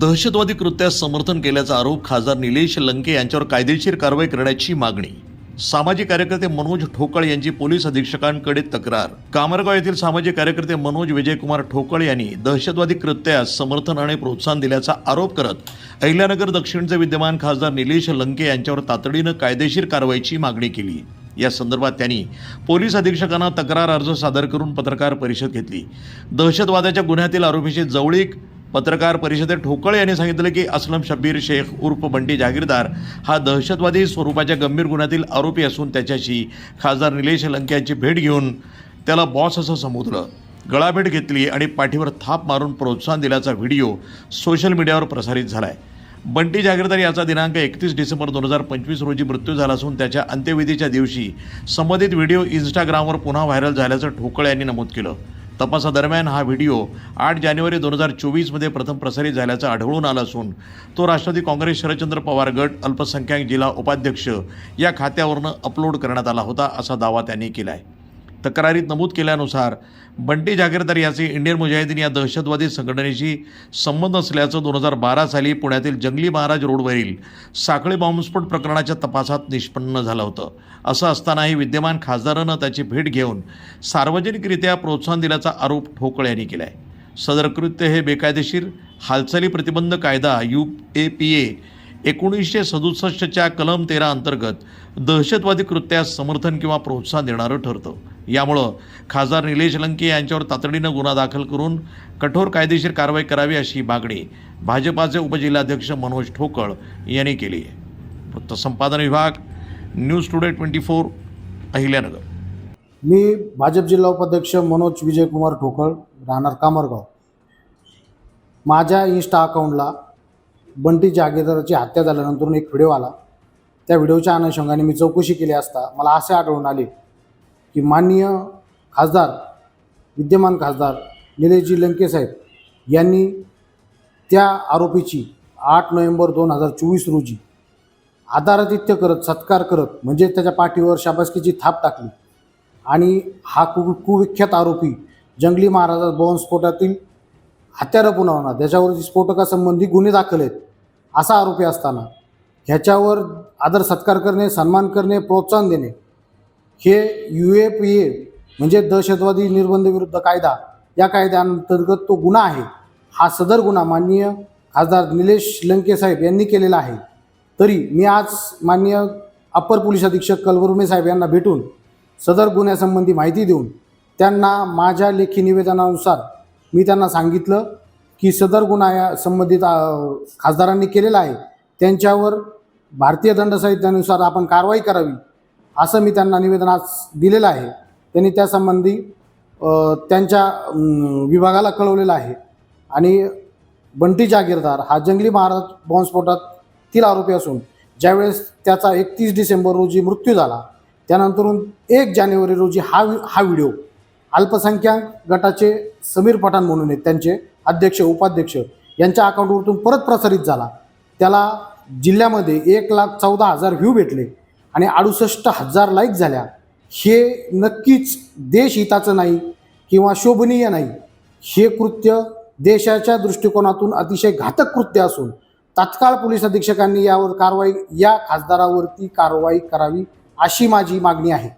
दहशतवादी कृत्यास समर्थन केल्याचा आरोप खासदार निलेश लंके यांच्यावर कायदेशीर कारवाई करण्याची मागणी. सामाजिक कार्यकर्ते मनोज ठोकळ यांची पोलीस अधीक्षकांकडे तक्रार. कामरगाव येथील सामाजिक कार्यकर्ते मनोज विजयकुमार ठोकळ यांनी दहशतवादी कृत्यास समर्थन आणि प्रोत्साहन दिल्याचा आरोप करत अहिल्यानगर दक्षिणचे विद्यमान खासदार निलेश लंके यांच्यावर तातडीनं कायदेशीर कारवाईची मागणी केली. या संदर्भात त्यांनी पोलीस अधीक्षकांना तक्रार अर्ज सादर करून पत्रकार परिषद घेतली. दहशतवादाच्या गुन्ह्यातील आरोपीची जवळीक पत्रकार परिषदेत ठोकळे यांनी सांगितलं की असलम शब्बीर शेख उर्फ बंटी जागीरदार हा दहशतवादी स्वरूपाच्या गंभीर गुन्ह्यातील आरोपी असून त्याच्याशी खासदार निलेश लंके यांची भेट घेऊन त्याला बॉस असं संबोधलं. गळाभेट घेतली आणि पाठीवर थाप मारून प्रोत्साहन दिल्याचा व्हिडिओ सोशल मीडियावर प्रसारित झाला आहे बंटी जागीरदार याचा दिनांक एकतीस डिसेंबर दोन हजार पंचवीस रोजी मृत्यू झाला असून त्याच्या अंत्यविधीच्या दिवशी संबंधित व्हिडिओ इन्स्टाग्रामवर पुन्हा व्हायरल झाल्याचं ठोकळे यांनी नमूद केलं. तपासादरम्यान हा व्हिडिओ आठ जानेवारी दोन हजार चोवीसमध्ये प्रथम प्रसारित झाल्याचं आढळून आलं असून तो राष्ट्रवादी काँग्रेस शरदचंद्र पवार गट अल्पसंख्याक जिल्हा उपाध्यक्ष या खात्यावरनं अपलोड करण्यात आला होता असा दावा त्यांनी केला आहे तक्रारीत नमूद केल्यानुसार बंटी जागीरदार याचे इंडियन मुजाहिदीन या दहशतवादी संघटनेशी संबंध असल्याचं दोन हजार बारा साली पुण्यातील जंगली महाराज रोडवरील साखळी बॉम्बस्फोट प्रकरणाच्या तपासात निष्पन्न झालं होतं. असं असतानाही विद्यमान खासदारानं त्याची भेट घेऊन सार्वजनिकरित्या प्रोत्साहन दिल्याचा आरोप ठोकळे यांनी केला आहे सदर कृत्य हे बेकायदेशीर हालचाली प्रतिबंध कायदा यू ए पी ए एकोणीसशे सदुसष्टच्या कलम तेरा अंतर्गत दहशतवादी कृत्यास समर्थन किंवा प्रोत्साहन देणारं ठरतं. यामुळं खासदार निलेश लंके यांच्यावर तातडीनं गुन्हा दाखल करून कठोर कायदेशीर कारवाई करावी अशी मागणी भाजपाचे उपजिल्हाध्यक्ष मनोज ठोकळ यांनी केली आहे. वृत्तसंपादन विभाग news today twenty four Ahilyanagar. मी भाजप जिल्हा उपाध्यक्ष मनोज विजयकुमार ठोकळ राहणार कामरगाव. माझ्या इन्स्टा अकाउंटला बंटी जागीरदाराची हत्या झाल्यानंतर एक व्हिडिओ आला. त्या व्हिडिओच्या अनुषंगाने मी चौकशी केली असता मला असे आढळून आले की माननीय खासदार विद्यमान खासदार निलेशजी लंके साहेब यांनी त्या आरोपीची आठ नोव्हेंबर दोन हजार चोवीस रोजी आदारातिथ्य करत सत्कार करत म्हणजे त्याच्या पाठीवर शाबासकीची थाप टाकली. आणि हा कु कुविख्यात आरोपी जंगली महाराजा बॉम्बस्फोटातील हत्यारं पुरवणार त्याच्यावर स्फोटकासंबंधी गुन्हे दाखल आहेत. असा आरोपी असताना ह्याच्यावर आदर सत्कार करणे सन्मान करणे प्रोत्साहन देणे हे यू ए पी ए म्हणजे दहशतवादी निर्बंध विरुद्ध कायदा या कायद्याअंतर्गत तो गुन्हा आहे. हा सदर गुन्हा माननीय खासदार निलेश लंके साहेब यांनी केलेला आहे. तरी मी आज माननीय अप्पर पोलीस अधीक्षक कलवरुमे साहेब यांना भेटून सदर गुन्ह्यासंबंधी माहिती देऊन त्यांना माझ्या लेखी निवेदनानुसार मी त्यांना सांगितलं. की सदर गुन्हा या संबंधित खासदारांनी केलेला आहे. त्यांच्यावर भारतीय दंडसंहितेनुसार आपण कारवाई करावी असं मी त्यांना निवेदन आज दिलेलं आहे. त्यांनी त्यासंबंधी त्यांच्या विभागाला कळवलेलं आहे. आणि बंटी जागीरदार हा जंगली महाराज बॉम्बस्फोटातील आरोपी असून ज्यावेळेस त्याचा एकतीस डिसेंबर रोजी मृत्यू झाला त्यानंतरून एक जानेवारी रोजी हा वि- हा व्हिडिओ अल्पसंख्याक गटाचे समीर पठाण म्हणून आहेत. त्यांचे अध्यक्ष उपाध्यक्ष यांच्या अकाउंटवरतून परत प्रसारित झाला. त्याला जिल्ह्यामध्ये एक लाख चौदा हजार व्ह्यू भेटले आणि अडुसष्ट हजार लाईक झाल्या. हे नक्कीच देशहिताचं नाही किंवा शोभनीय नाही. हे कृत्य देशाच्या दृष्टिकोनातून अतिशय घातक कृत्य असून तात्काळ पोलीस अधीक्षकांनी यावर कारवाई या खासदारावरती कारवाई करावी अशी माझी मागणी आहे.